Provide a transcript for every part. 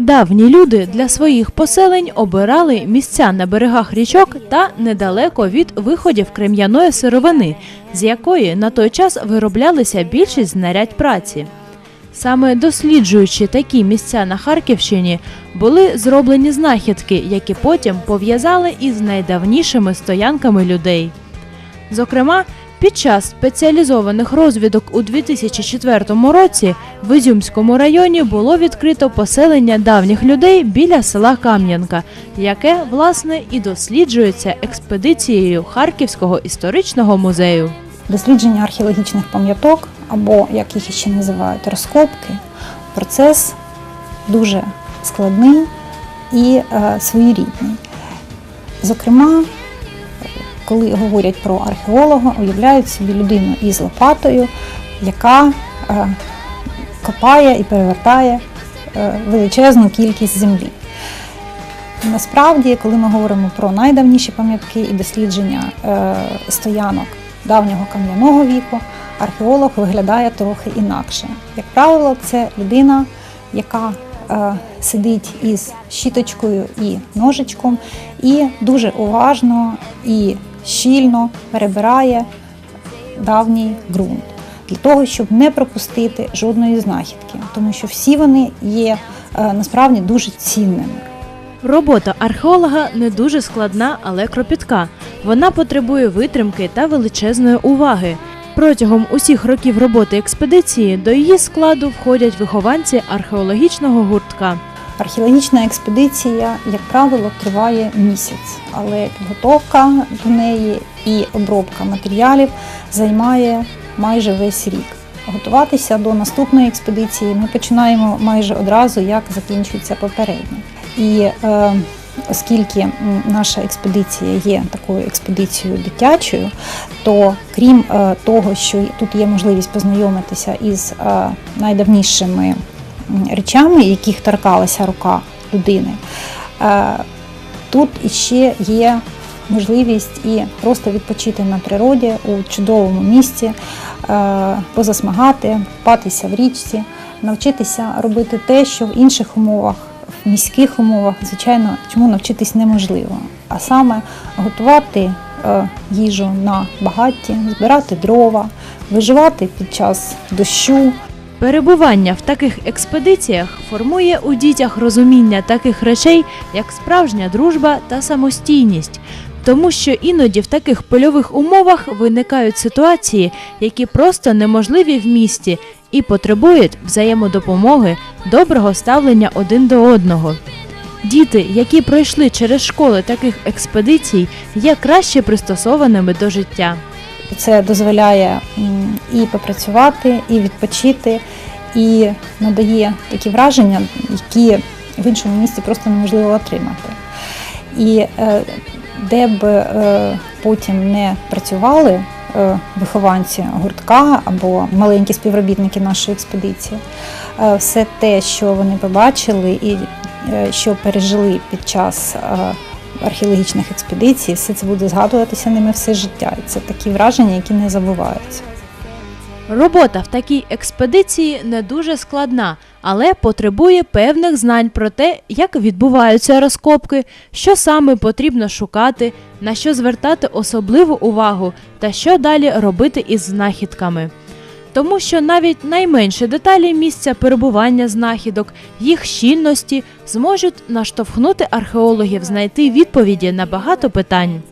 Давні люди для своїх поселень обирали місця на берегах річок та недалеко від виходів крем'яної сировини, з якої на той час вироблялися більшість знарядь праці. Саме досліджуючи такі місця на Харківщині, були зроблені знахідки, які потім пов'язали із найдавнішими стоянками людей. Зокрема, під час спеціалізованих розвідок у 2004 році в Ізюмському районі було відкрито поселення давніх людей біля села Кам'янка, яке власне і досліджується експедицією Харківського історичного музею. Дослідження археологічних пам'яток, або як їх ще називають, розкопки, процес дуже складний і е, своєрідний. Зокрема, коли говорять про археолога, уявляють собі людину із лопатою, яка е, копає і перевертає е, величезну кількість землі. Насправді, коли ми говоримо про найдавніші пам'ятки і дослідження е, стоянок давнього кам'яного віку, археолог виглядає трохи інакше. Як правило, це людина, яка сидить із щіточкою і ножичком, і дуже уважно і щільно перебирає давній ґрунт для того, щоб не пропустити жодної знахідки, тому що всі вони є е, насправді дуже цінними. Робота археолога не дуже складна, але кропітка. Вона потребує витримки та величезної уваги. Протягом усіх років роботи експедиції до її складу входять вихованці археологічного гуртка. Археологічна експедиція, як правило, триває місяць, але підготовка до неї і обробка матеріалів займає майже весь рік. Готуватися до наступної експедиції ми починаємо майже одразу, як закінчується попередня. І е, оскільки наша експедиція є такою експедицією дитячою, то крім е, того, що тут є можливість познайомитися із е, найдавнішими речами, яких торкалася рука людини, е, тут іще є можливість і просто відпочити на природі у чудовому місці, е, позасмагати, купатися в річці, навчитися робити те, що в інших умовах, в міських умовах, звичайно, чому навчитись неможливо. А саме готувати е, їжу на багатті, збирати дрова, виживати під час дощу, Перебування в таких експедиціях формує у дітях розуміння таких речей, як справжня дружба та самостійність. Тому що іноді в таких польових умовах виникають ситуації, які просто неможливі в місті і потребують взаємодопомоги, доброго ставлення один до одного. Діти, які пройшли через школи таких експедицій, є краще пристосованими до життя. Це дозволяє і попрацювати, і відпочити, і надає такі враження, які в іншому місці просто неможливо отримати. І е, де б е, потім не працювали е, вихованці гуртка або маленькі співробітники нашої експедиції, все те, що вони побачили і що пережили під час археологічних експедицій, все це буде згадуватися ними все життя. І це такі враження, які не забуваються. Робота в такій експедиції не дуже складна, але потребує певних знань про те, як відбуваються розкопки, що саме потрібно шукати, на що звертати особливу увагу та що далі робити із знахідками. Тому що навіть найменші деталі місця перебування знахідок, їх щільності зможуть наштовхнути археологів знайти відповіді на багато питань.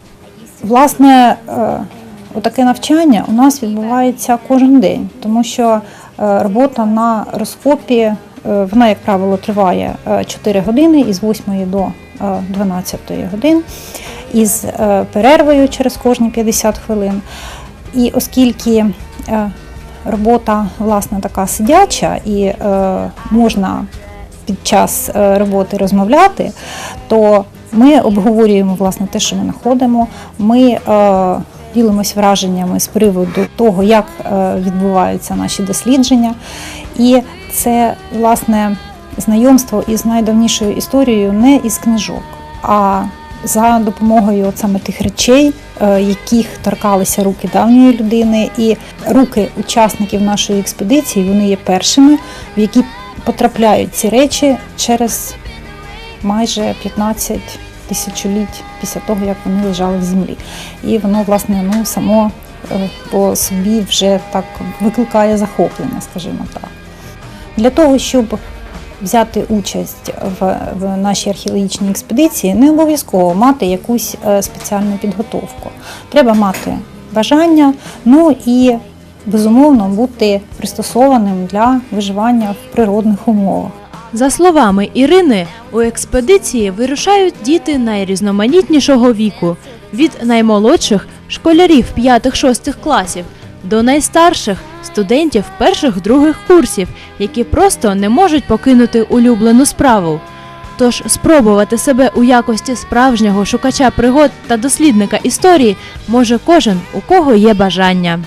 Власне, е, таке навчання у нас відбувається кожен день, тому що е, робота на розкопі, е, вона, як правило, триває е, 4 години із 8 до е, 12 годин, із перервою через кожні 50 хвилин. І оскільки робота власне така сидяча і е, можна під час е, роботи розмовляти, то ми обговорюємо власне те, що ми знаходимо. Ми е, ділимось враженнями з приводу того, як е, відбуваються наші дослідження. І це власне знайомство із найдавнішою історією не із книжок, а за допомогою от саме тих речей, е, яких торкалися руки давньої людини, і руки учасників нашої експедиції вони є першими, в які потрапляють ці речі через майже 15 тисячоліть після того, як вони лежали в землі. І воно, власне, ну, само е, по собі вже так викликає захоплення, скажімо так. Для того, щоб взяти участь в, в нашій археологічній експедиції, не обов'язково мати якусь е, спеціальну підготовку. Треба мати бажання, ну і безумовно бути пристосованим для виживання в природних умовах. За словами Ірини, у експедиції вирушають діти найрізноманітнішого віку від наймолодших школярів 5-6 класів до найстарших студентів перших-других курсів, які просто не можуть покинути улюблену справу. Тож спробувати себе у якості справжнього шукача пригод та дослідника історії може кожен, у кого є бажання.